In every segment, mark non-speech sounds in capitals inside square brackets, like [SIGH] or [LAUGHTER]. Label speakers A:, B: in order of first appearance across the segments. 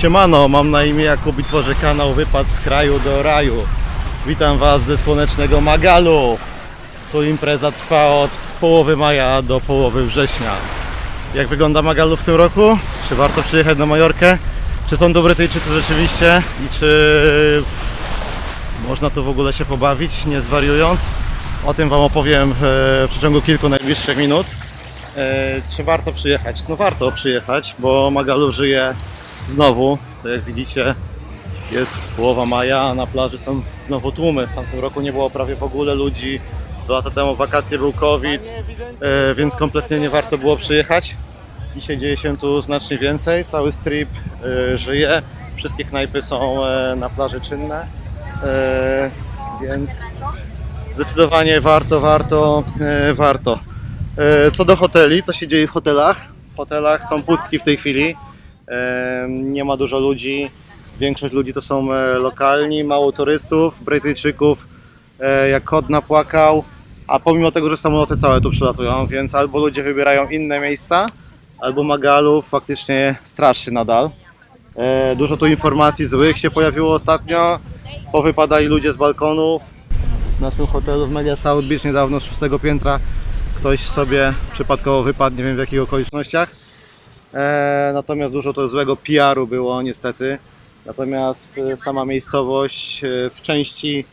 A: Siemano, mam na imię Jakub i tworzę kanał Wypad z kraju do raju. Witam Was ze słonecznego Magalów. Tu impreza trwa od połowy maja do połowy września. Jak wygląda Magalów w tym roku? Czy warto przyjechać na Majorkę? Czy są to Brytyjczycy rzeczywiście? I czy można tu w ogóle się pobawić, nie zwariując? O tym Wam opowiem e, w przeciągu kilku najbliższych minut. E, Czy warto przyjechać? No warto przyjechać, bo Magalów żyje znowu. Tak jak widzicie, jest połowa maja, a na plaży są znowu tłumy. W tamtym roku nie było prawie w ogóle ludzi. Dwa lata temu wakacje był COVID, e, więc kompletnie nie warto było przyjechać. Dzisiaj dzieje się tu znacznie więcej. Cały strip e, żyje. Wszystkie knajpy są e, na plaży czynne. E, Więc zdecydowanie warto, warto, e, warto. E, Co do hoteli, co się dzieje w hotelach? W hotelach są pustki w tej chwili. Nie ma dużo ludzi. Większość ludzi to są e, lokalni, mało turystów, Brytyjczyków, e, jak kot napłakał. A pomimo tego, że samoloty całe tu przylatują, więc albo ludzie wybierają inne miejsca, albo Magalów faktycznie straszy nadal. E, Dużo tu informacji złych się pojawiło ostatnio. Powypadali ludzie z balkonów. W naszym hotelu w Media South Beach niedawno z szóstego piętra ktoś sobie przypadkowo wypadł, nie wiem w jakich okolicznościach. E, natomiast dużo to złego PR-u było niestety. Natomiast e, sama miejscowość e, w części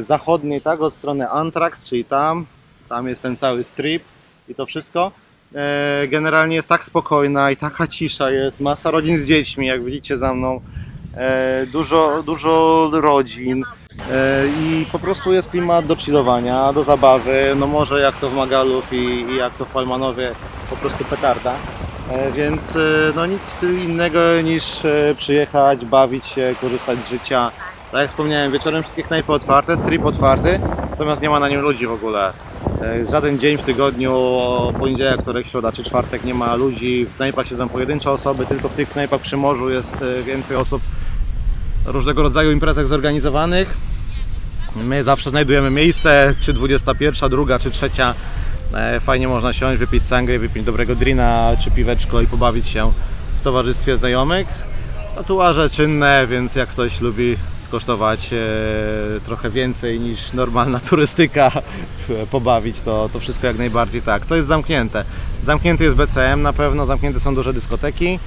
A: zachodniej, tak, od strony Antrax, czyli tam, tam jest ten cały strip i to wszystko. Generalnie jest tak spokojna i taka cisza jest, masa rodzin z dziećmi, jak widzicie za mną, dużo, dużo rodzin i po prostu jest klimat do chillowania, do zabawy, no może jak to w Magalów i, i jak to w Palmanowie, po prostu petarda. E, Więc e, no nic innego niż e, przyjechać, bawić się, korzystać z życia. Tak jak wspomniałem, wieczorem wszystkie knajpy otwarte, strip otwarty, natomiast nie ma na nim ludzi w ogóle. Żaden dzień w tygodniu, poniedziałek, wtorek, środa czy czwartek nie ma ludzi. W knajpach siedzą pojedyncze osoby, tylko w tych knajpach przy morzu jest więcej osób różnego rodzaju imprezach zorganizowanych. My zawsze znajdujemy miejsce, czy 21, druga, czy trzecia. E, Fajnie można siąść, wypić sangry, wypić dobrego drina, czy piweczko i pobawić się w towarzystwie znajomych. Tatuaże czynne, więc jak ktoś lubi skosztować e, trochę więcej niż normalna turystyka, [LAUGHS] pobawić, to, to wszystko jak najbardziej tak. Co jest zamknięte? Zamknięty jest BCM na pewno, zamknięte są duże dyskoteki.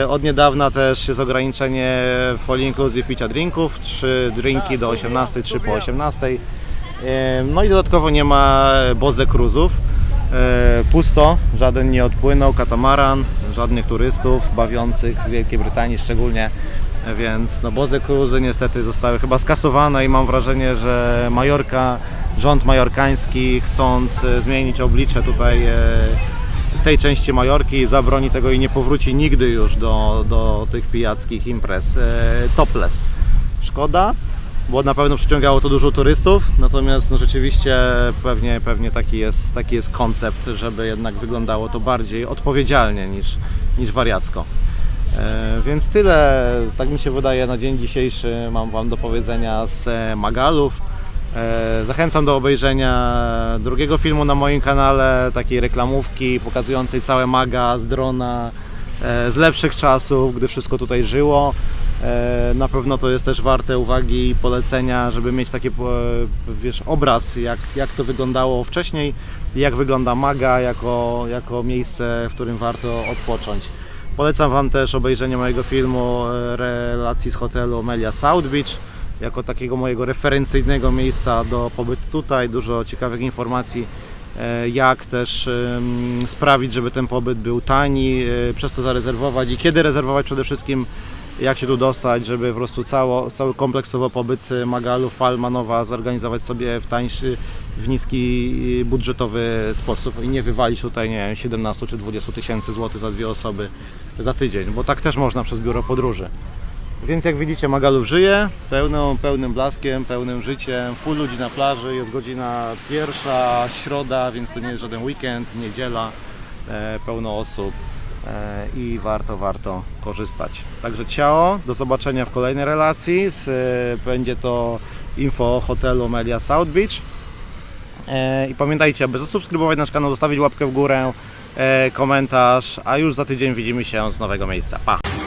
A: E, Od niedawna też jest ograniczenie full inclusive picia drinków, 3 drinki do 18, 3 po 18. No i dodatkowo nie ma Boze Cruzów. E, Pusto, żaden nie odpłynął, katamaran, żadnych turystów bawiących z Wielkiej Brytanii szczególnie, więc no Boze Cruzy niestety zostały chyba skasowane i mam wrażenie, że Majorka, rząd majorkański chcąc e, zmienić oblicze tutaj e, tej części Majorki zabroni tego i nie powróci nigdy już do, do tych pijackich imprez. Topless. Szkoda, bo na pewno przyciągało to dużo turystów, natomiast no rzeczywiście pewnie, pewnie taki, jest, taki jest koncept, żeby jednak wyglądało to bardziej odpowiedzialnie niż, niż wariacko. E, Więc tyle, tak mi się wydaje, na dzień dzisiejszy mam Wam do powiedzenia z Magalów. E, Zachęcam do obejrzenia drugiego filmu na moim kanale, takiej reklamówki pokazującej całe maga z drona, e, z lepszych czasów, gdy wszystko tutaj żyło. E, Na pewno to jest też warte uwagi i polecenia, żeby mieć taki e, wiesz, obraz, jak, jak to wyglądało wcześniej, jak wygląda maga jako, jako miejsce, w którym warto odpocząć. Polecam Wam też obejrzenie mojego filmu e, relacji z hotelu Melia South Beach jako takiego mojego referencyjnego miejsca do pobytu tutaj. Dużo ciekawych informacji, jak też sprawić, żeby ten pobyt był tani, przez to zarezerwować i kiedy rezerwować przede wszystkim, jak się tu dostać, żeby po prostu cało, cały kompleksowo pobyt e, Magalów, Palmanowa zorganizować sobie w tańszy, w niski e, budżetowy sposób i nie wywalić tutaj, nie wiem, 17 czy 20 tysięcy złotych za dwie osoby za tydzień, bo tak też można przez biuro podróży. Więc jak widzicie Magalów żyje pełną, pełnym blaskiem, pełnym życiem, full ludzi na plaży, jest godzina pierwsza, środa, więc to nie jest żaden weekend, niedziela, e, pełno osób i warto, warto korzystać. Także ciao, do zobaczenia w kolejnej relacji, e, będzie to info o hotelu Melia South Beach. E, I pamiętajcie, aby zasubskrybować nasz kanał, zostawić łapkę w górę, e, komentarz, a już za tydzień widzimy się z nowego miejsca. Pa!